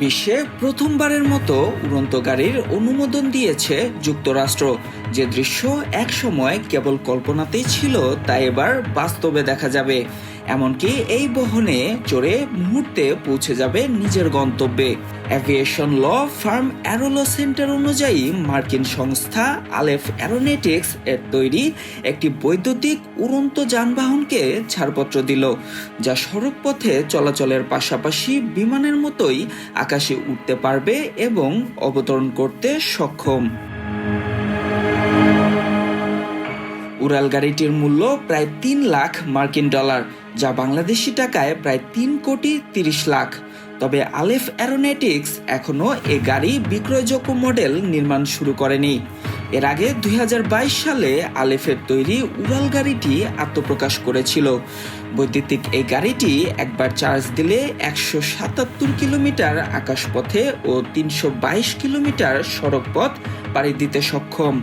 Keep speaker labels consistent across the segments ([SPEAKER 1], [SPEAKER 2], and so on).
[SPEAKER 1] বিশ্বে প্রথমবারের মতো উড়ন্ত গাড়ির অনুমোদন দিয়েছে যুক্তরাষ্ট্র। যে দৃশ্য একসময় কেবল কল্পনাতেই ছিল, তা এবার বাস্তবে দেখা যাবে। এমনকি এই বহনে চড়ে মুহূর্তে পৌঁছে যাবে নিজের গন্তব্যে। অ্যাভিয়েশন ল ফার্ম অ্যারোলো সেন্টার অনুযায়ী মার্কিন সংস্থা আলেফ অ্যারোনেটিক্স এর তৈরি একটি বৈদ্যুতিক উড়ন্ত যানবাহনকে ছাড়পত্র দিল, যা সড়ক পথে চলাচলের পাশাপাশি বিমানের মতোই আকাশে উঠতে পারবে এবং অবতরণ করতে সক্ষম। উড়াল গাড়িটির মূল্য প্রায় তিন লাখ মার্কিন ডলার। যা বাংলাদেশি টাকায় প্রায় তিন কোটি তিরিশ লাখ। তবে আলেফ অ্যারোনেটিক্স এখনও এ গাড়ি বিক্রয়যোগ্য মডেল নির্মাণ শুরু করেনি। এর আগে দুই হাজার বাইশ সালে আলেফের তৈরি উড়াল গাড়িটি আত্মপ্রকাশ করেছিল। বৈদ্যুতিক এই গাড়িটি একবার চার্জ দিলে একশো সাতাত্তর কিলোমিটার আকাশপথে ও তিনশো বাইশ কিলোমিটার সড়ক পথ পাড়ি দিতে সক্ষম।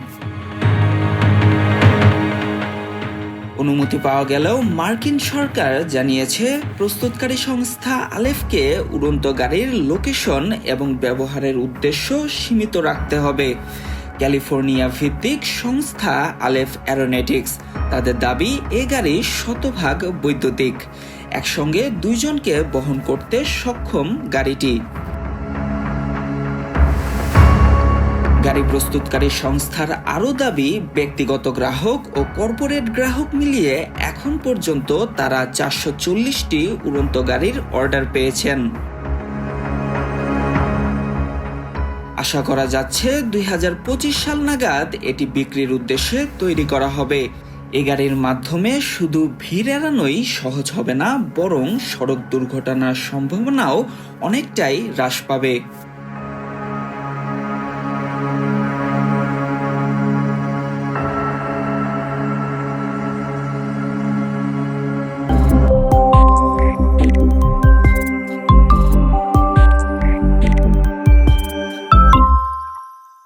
[SPEAKER 1] অনুমতি পাওয়া গেলেও মার্কিন সরকার জানিয়েছে, প্রস্তুতকারী সংস্থা আলেফকে উড়ন্ত গাড়ির লোকেশন এবং ব্যবহারের উদ্দেশ্য সীমিত রাখতে হবে। ক্যালিফোর্নিয়া ভিত্তিক সংস্থা আলেফ অ্যারোনেটিক্স তাদের দাবি, এ গাড়ি শতভাগ বৈদ্যুতিক। একসঙ্গে দুইজনকে বহন করতে সক্ষম গাড়িটি। গাড়ি প্রস্তুতকারী সংস্থার আরও দাবি, ব্যক্তিগত গ্রাহক ও কর্পোরেট গ্রাহক মিলিয়ে এখন পর্যন্ত তারা চারশো চল্লিশটি উড়ন্ত গাড়ির অর্ডার পেয়েছেন। আশা করা যাচ্ছে দুই হাজার পঁচিশ সাল নাগাদ এটি বিক্রির উদ্দেশ্যে তৈরি করা হবে। এ গাড়ির মাধ্যমে শুধু ভিড় এড়ানোই সহজ হবে না, বরং সড়ক দুর্ঘটনার সম্ভাবনাও অনেকটাই হ্রাস পাবে।